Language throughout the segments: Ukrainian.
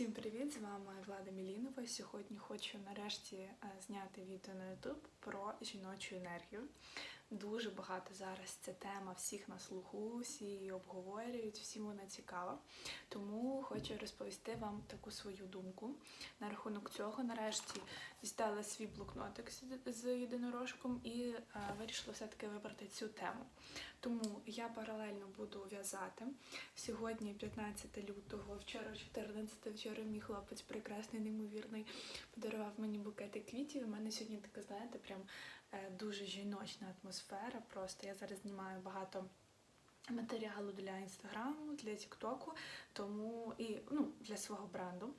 Всім привіт! З вами Влада Мілінова. Сьогодні хочу нарешті е, зняти відео на YouTube про жіночу енергію. Дуже багато зараз ця тема всіх на слуху, всі її обговорюють, всім вона цікава. Тому хочу розповісти вам таку свою думку. На рахунок цього нарешті дістала свій блокнотик з- єдинорожком і е, вирішила все-таки вибрати цю тему. Тому я паралельно буду в'язати. Сьогодні 15 лютого, вчора 14, вчора мій хлопець прекрасний, неймовірний, подарував мені букети квітів. У мене сьогодні така, знаєте, прям дуже жіночна атмосфера. Просто я зараз знімаю багато. Матеріалу для інстаграму, для тіктоку, тому і ну, для свого бренду.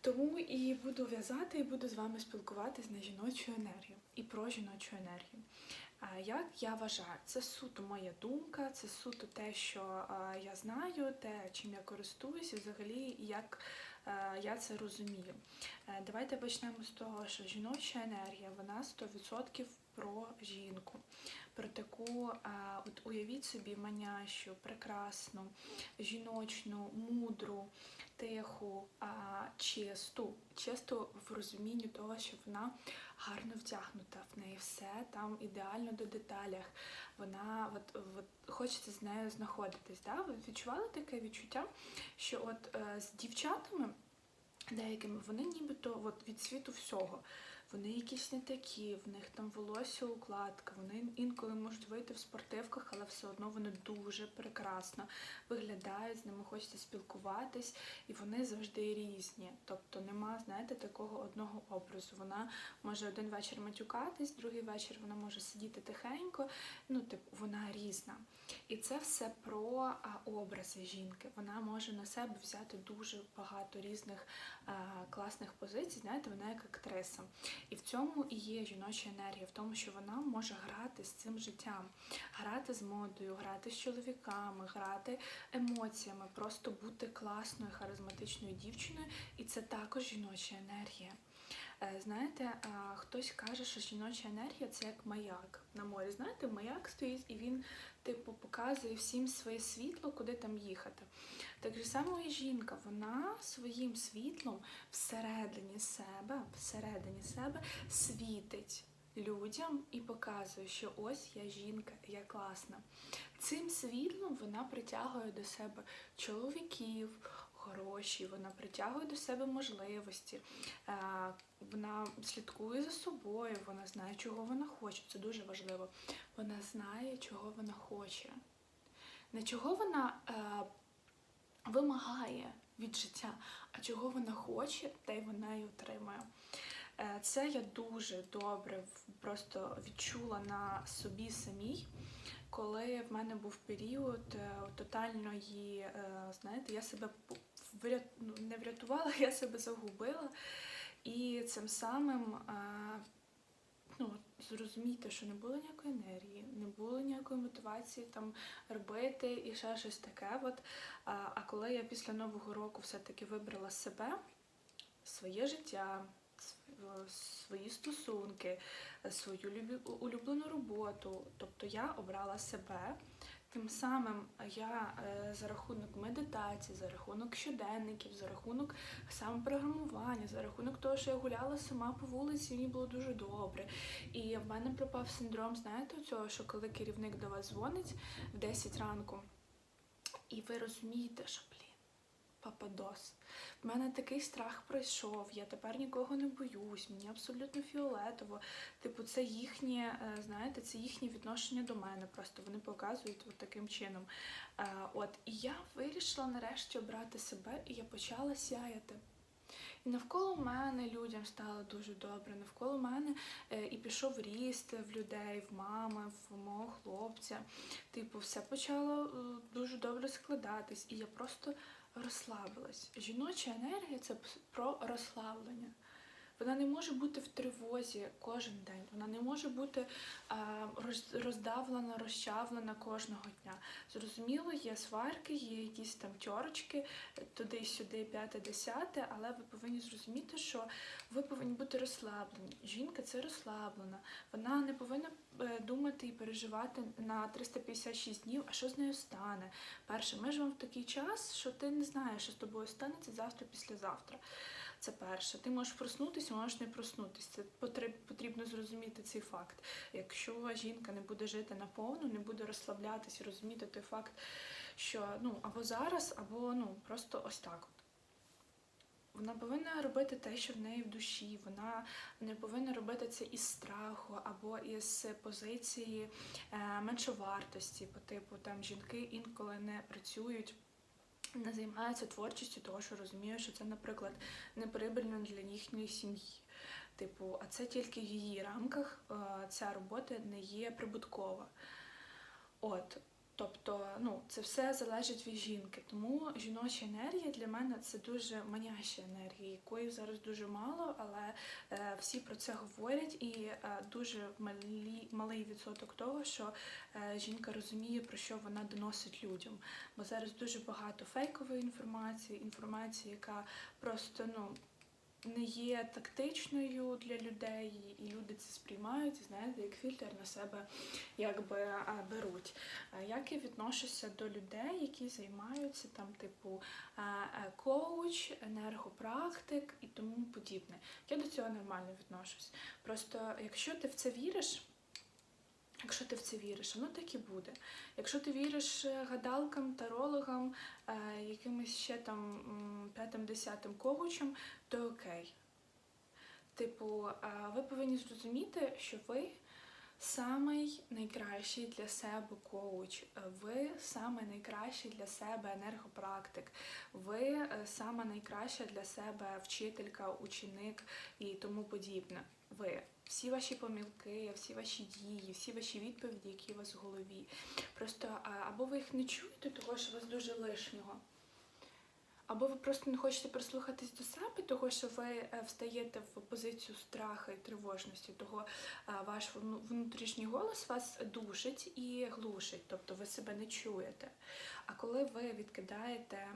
Тому і буду в'язати, і буду з вами спілкуватись на жіночу енергію і про жіночу енергію. А як я вважаю, це суто моя думка, це суто те, що а, я знаю, те, чим я користуюся, взагалі, як е, я це розумію. Е, Давайте почнемо з того, що жіноча енергія, вона 100% про жінку, про таку, от уявіть собі, манящу, прекрасну, жіночну, мудру, тиху, а, чисту, чисту в розумінні того, що вона гарно втягнута, в неї все там ідеально до деталях. Вона от, от хочеться з нею знаходитись. Да? Ви відчували таке відчуття, що от е, з дівчатами деякими вони нібито от, від світу всього. Вони якісь не такі, в них там волосся укладка, вони інколи можуть вийти в спортивках, але все одно вони дуже прекрасно виглядають, з ними хочеться спілкуватись, і вони завжди різні. Тобто нема, знаєте, такого одного образу. Вона може один вечір матюкатись, другий вечір вона може сидіти тихенько. Ну, типу, вона різна. І це все про образи жінки. Вона може на себе взяти дуже багато різних класних позицій. Знаєте, вона як актриса. І в цьому і є жіноча енергія, в тому, що вона може грати з цим життям, грати з модою, грати з чоловіками, грати емоціями, просто бути класною, харизматичною дівчиною. І це також жіноча енергія. Е, Знаєте, е, хтось каже, що жіноча енергія це як маяк на морі. Знаєте, маяк стоїть і він, типу, показує всім своє світло, куди там їхати. Так же само і жінка, вона своїм світлом всередині себе, всередині себе світить людям і показує, що ось я жінка, я класна. Цим світлом вона притягує до себе чоловіків, гроші, вона притягує до себе можливості, е, вона слідкує за собою, вона знає, чого вона хоче. Це дуже важливо. Вона знає, чого вона хоче. Не чого вона е, вимагає від життя, а чого вона хоче, те й вона і отримає. Е, Це я дуже добре просто відчула на собі самій, коли в мене був період тотальної, знаєте, я себе врят... ну, не врятувала, я себе загубила. І цим самим е, ну, зрозумійте, що не було ніякої енергії, не було ніякої мотивації там робити і ще щось таке. От. А, а коли я після Нового року все-таки вибрала себе, своє життя, свої стосунки, свою улюблену роботу, тобто я обрала себе. Тим самим я е, за рахунок медитації, за рахунок щоденників, за рахунок самопрограмування, за рахунок того, що я гуляла сама по вулиці, мені було дуже добре. І в мене пропав синдром, знаєте, цього, що коли керівник до вас дзвонить в 10 ранку, і ви розумієте, що блін, пападос. В мене такий страх пройшов, я тепер нікого не боюсь, мені абсолютно фіолетово. Типу, це їхнє, е, знаєте, це їхнє відношення до мене. Просто вони показують от таким чином. Е, От і я вирішила нарешті обрати себе, і я почала сяяти. І навколо мене людям стало дуже добре. Навколо мене е, і пішов ріст в людей, в мами, в мого хлопця. Типу, все почало дуже добре складатись, і я просто розслабилась. Жіноча енергія це про розслаблення. Вона не може бути в тривозі кожен день. Вона не може бути роздавлена, розчавлена кожного дня. Зрозуміло, є сварки, є якісь там тьорочки, туди-сюди, п'яте, десяте, але ви повинні зрозуміти, що ви повинні бути розслаблені. Жінка це розслаблена. Вона не повинна е, думати і переживати на 356 днів, а що з нею стане. Перше, ми живемо в такий час, що ти не знаєш, що з тобою станеться завтра, післязавтра. Це перше. Ти можеш проснутися, можеш не проснутися. Це потрібно зрозуміти цей факт. Якщо жінка не буде жити наповну, не буде розслаблятися розуміти той факт, що ну або зараз, або ну просто ось так. Вона повинна робити те, що в неї в душі. Вона не повинна робити це із страху або із позиції е, меншовартості, по типу там жінки інколи не працюють. Не займаються творчістю, того що розуміє, що це, наприклад, неприбильно для їхньої сім'ї. Типу, а це тільки в її рамках е, ця робота не є прибуткова. От, тобто, ну, це все залежить від жінки. Тому жіноча енергія для мене це дуже маняща енергія, якої зараз дуже мало, але е, всі про це говорять, і е, дуже малі, малий відсоток того, що е, жінка розуміє, про що вона доносить людям. Бо зараз дуже багато фейкової інформації, інформації, яка просто ну. Не є тактичною для людей, і люди це сприймають, і знаєте, як фільтр на себе якби беруть. Як я відношуся до людей, які займаються там, типу, е, коуч, енергопрактик і тому подібне. Я до цього нормально відношусь. Просто якщо ти в це віриш. Якщо ти в це віриш, воно так і буде. Якщо ти віриш е, гадалкам, тарологам, е, якимось ще там п'ятим-десятим коучам, то окей. Типу, е, ви повинні зрозуміти, що ви самий найкращий для себе коуч, ви самий найкращий для себе енергопрактик, ви е, сама найкраща для себе вчителька, ученик і тому подібне. Ви всі ваші помилки, всі ваші дії, всі ваші відповіді, які у вас в голові. Просто або ви їх не чуєте, того що у вас дуже лишнього. Або ви просто не хочете прислухатись до себе, того що ви е, встаєте в позицію страху і тривожності, того е, ваш внутрішній голос вас душить і глушить, тобто ви себе не чуєте. А коли ви відкидаєте,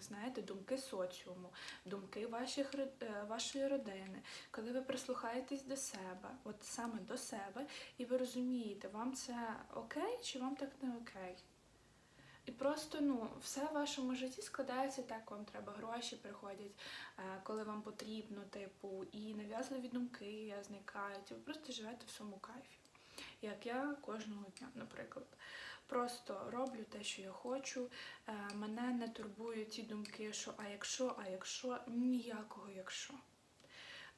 знаєте, думки соціуму, думки ваших, е, вашої родини, коли ви прислухаєтесь до себе, от саме до себе, і ви розумієте, вам це окей чи вам так не окей. І просто ну, все в вашому житті складається так, вам треба гроші приходять, е, коли вам потрібно, типу, і нав'язливі думки зникають. Ви просто живете в своєму кайфі. Як я кожного дня, наприклад. Просто роблю те, що я хочу. е, Мене не турбують ті думки, що а якщо, а якщо, ніякого якщо.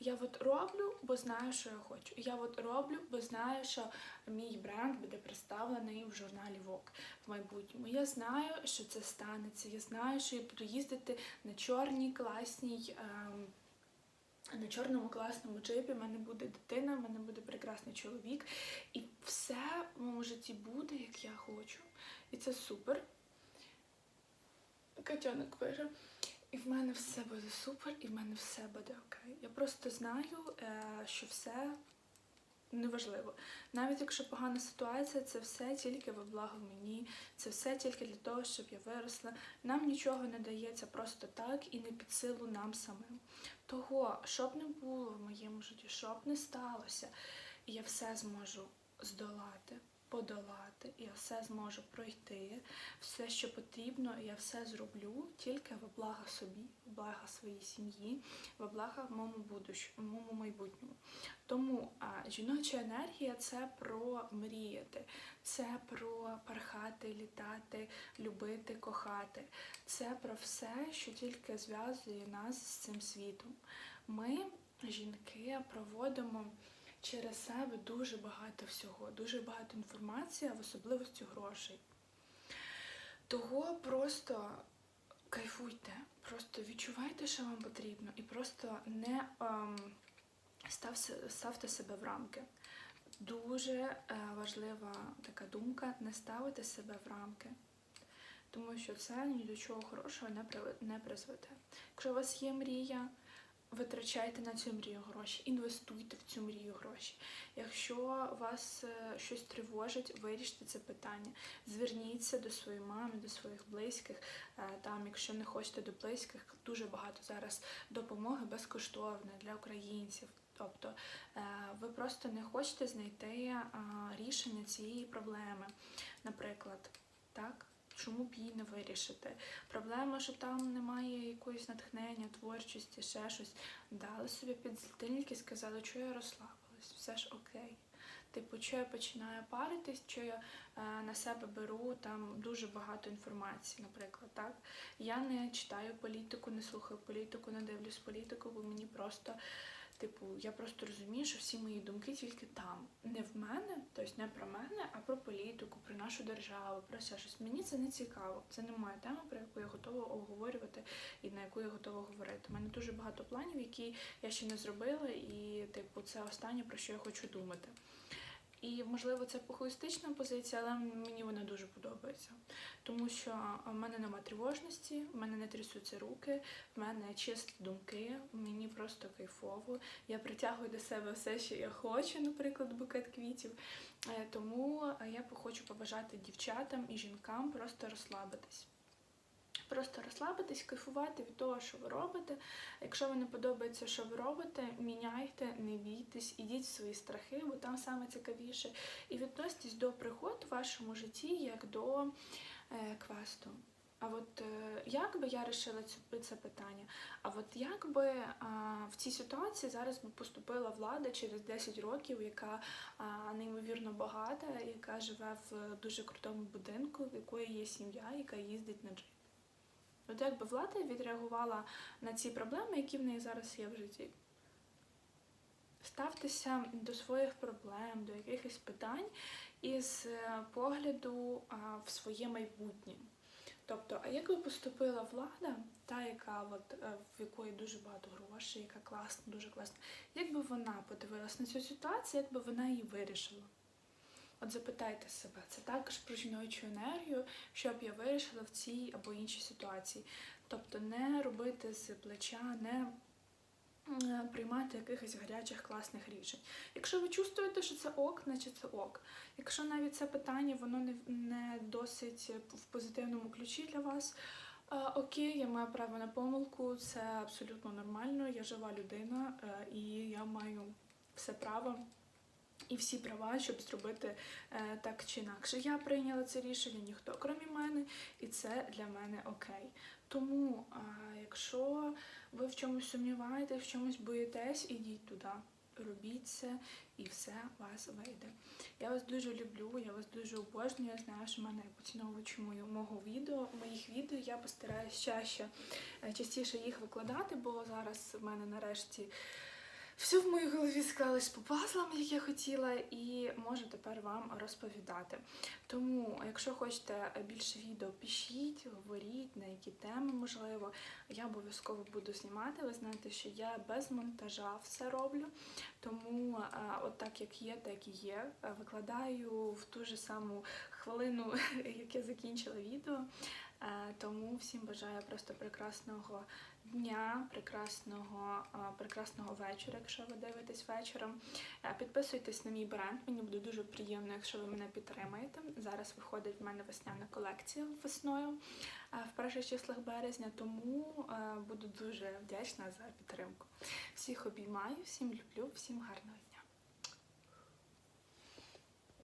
Я от роблю, бо знаю, що я хочу. Я от роблю, бо знаю, що мій бренд буде представлений в журналі Vogue в майбутньому. Я знаю, що це станеться. Я знаю, що я буду їздити на чорній класній. Ем, на чорному класному джипі в мене буде дитина, в мене буде прекрасний чоловік. І все в моєму житті буде, як я хочу. І це супер. Катянок пише. І в мене все буде супер, і в мене все буде окей. Я просто знаю, е, що все неважливо. Навіть якщо погана ситуація, це все тільки во благо мені, це все тільки для того, щоб я виросла. Нам нічого не дається просто так і не під силу нам самим. Того, що б не було в моєму житті, що б не сталося, я все зможу здолати, подолати, я все зможу пройти, все, що потрібно, я все зроблю тільки во благо собі, во благо своїй сім'ї, во благо моєму будущому, моєму майбутньому. Тому а, жіноча енергія це про мріяти, це про пархати, літати, любити, кохати. Це про все, що тільки зв'язує нас з цим світом. Ми, жінки, проводимо через себе дуже багато всього, дуже багато інформації, а в особливості грошей. Того просто кайфуйте, просто відчувайте, що вам потрібно, і просто не ем, стався- ставте себе в рамки. Дуже е, важлива така думка не ставити себе в рамки. Тому що це ні до чого хорошого не призведе. Якщо у вас є мрія, витрачайте на цю мрію гроші, інвестуйте в цю мрію гроші. Якщо вас е, щось тривожить, виріште це питання. Зверніться до своєї мами, до своїх близьких. Е, Там, якщо не хочете до близьких, дуже багато зараз допомоги безкоштовної для українців. Тобто е, ви просто не хочете знайти рішення цієї проблеми. Наприклад, так? Чому б її не вирішити? Проблема, що там немає якоїсь натхнення, творчості, ще щось. Дали собі підзатильники, сказали, що я розслабилась, все ж окей. Типу, що я починаю паритись, що я е, на себе беру там дуже багато інформації, наприклад, так. Я не читаю політику, не слухаю політику, не дивлюсь політику, бо мені просто, типу, я просто розумію, що всі мої думки тільки там. Не в мене, тобто не про мене, а про політику, про нашу державу, про все щось. Мені це не цікаво. Це не моя тема, про яку я готова обговорювати і на яку я готова говорити. У мене дуже багато планів, які я ще не зробила, і, типу, це останнє, про що я хочу думати. І, можливо, це похуїстична позиція, але мені вона дуже подобається. Тому що в мене нема тривожності, в мене не трясуться руки, в мене чисті думки, мені просто кайфово. Я притягую до себе все, що я хочу, наприклад, букет квітів. Е, Тому я хочу побажати дівчатам і жінкам просто розслабитись. Просто розслабитись, кайфувати від того, що ви робите. Якщо вам не подобається, що ви робите, міняйте, не бійтесь, ідіть в свої страхи, бо там саме цікавіше. І відноситесь до пригод в вашому житті як до е, квесту. А от е, як би я вирішила цю це питання? А от як би в цій ситуації зараз би поступила влада через 10 років, яка неймовірно багата, яка живе в дуже крутому будинку, в якої є сім'я, яка їздить на джипі? От як би влада відреагувала на ці проблеми, які в неї зараз є в житті? Ставтеся до своїх проблем, до якихось питань із е, погляду в своє майбутнє. Тобто, а як би поступила влада, та, яка от, е, в якої дуже багато грошей, яка класна, дуже класна, як би вона подивилась на цю ситуацію, як би вона її вирішила? От запитайте себе, це також про жіночу енергію, що б я вирішила в цій або іншій ситуації. Тобто не робити з плеча, не е, приймати якихось гарячих класних рішень. Якщо ви чувствуєте, що це ок, значить це ок. Якщо навіть це питання воно не, не досить в позитивному ключі для вас. е, Окей, я маю право на помилку, це абсолютно нормально. Я жива людина е, і я маю все право і всі права, щоб зробити е, так чи інакше. Я прийняла це рішення, ніхто крім мене, і це для мене окей. Тому, е, якщо ви в чомусь сумніваєтесь, в чомусь боїтесь, ідіть туди. Робіть це і все вас вийде. Я вас дуже люблю, я вас дуже обожнюю. Я знаю, що мене поціновувачі мою- мого відео, моїх відео. Я постараюся чаще, е, частіше їх викладати, бо зараз в мене нарешті все в моїй голові склалось по пазлам, як я хотіла, і можу тепер вам розповідати. Тому, якщо хочете більше відео, пишіть, говоріть, на які теми можливо. Я обов'язково буду знімати. Ви знаєте, що я без монтажа все роблю. Тому, е, от так як є, так і є. Викладаю в ту ж саму хвилину, як я закінчила відео. Е, Тому всім бажаю просто прекрасного дня, прекрасного, прекрасного вечора, якщо ви дивитесь вечором. Е, Підписуйтесь на мій бренд, мені буде дуже приємно, якщо ви мене підтримаєте. Зараз виходить в мене весняна колекція весною е, в перших числах березня, тому е, буду дуже вдячна за підтримку. Всіх обіймаю, всім люблю, всім гарного. дня.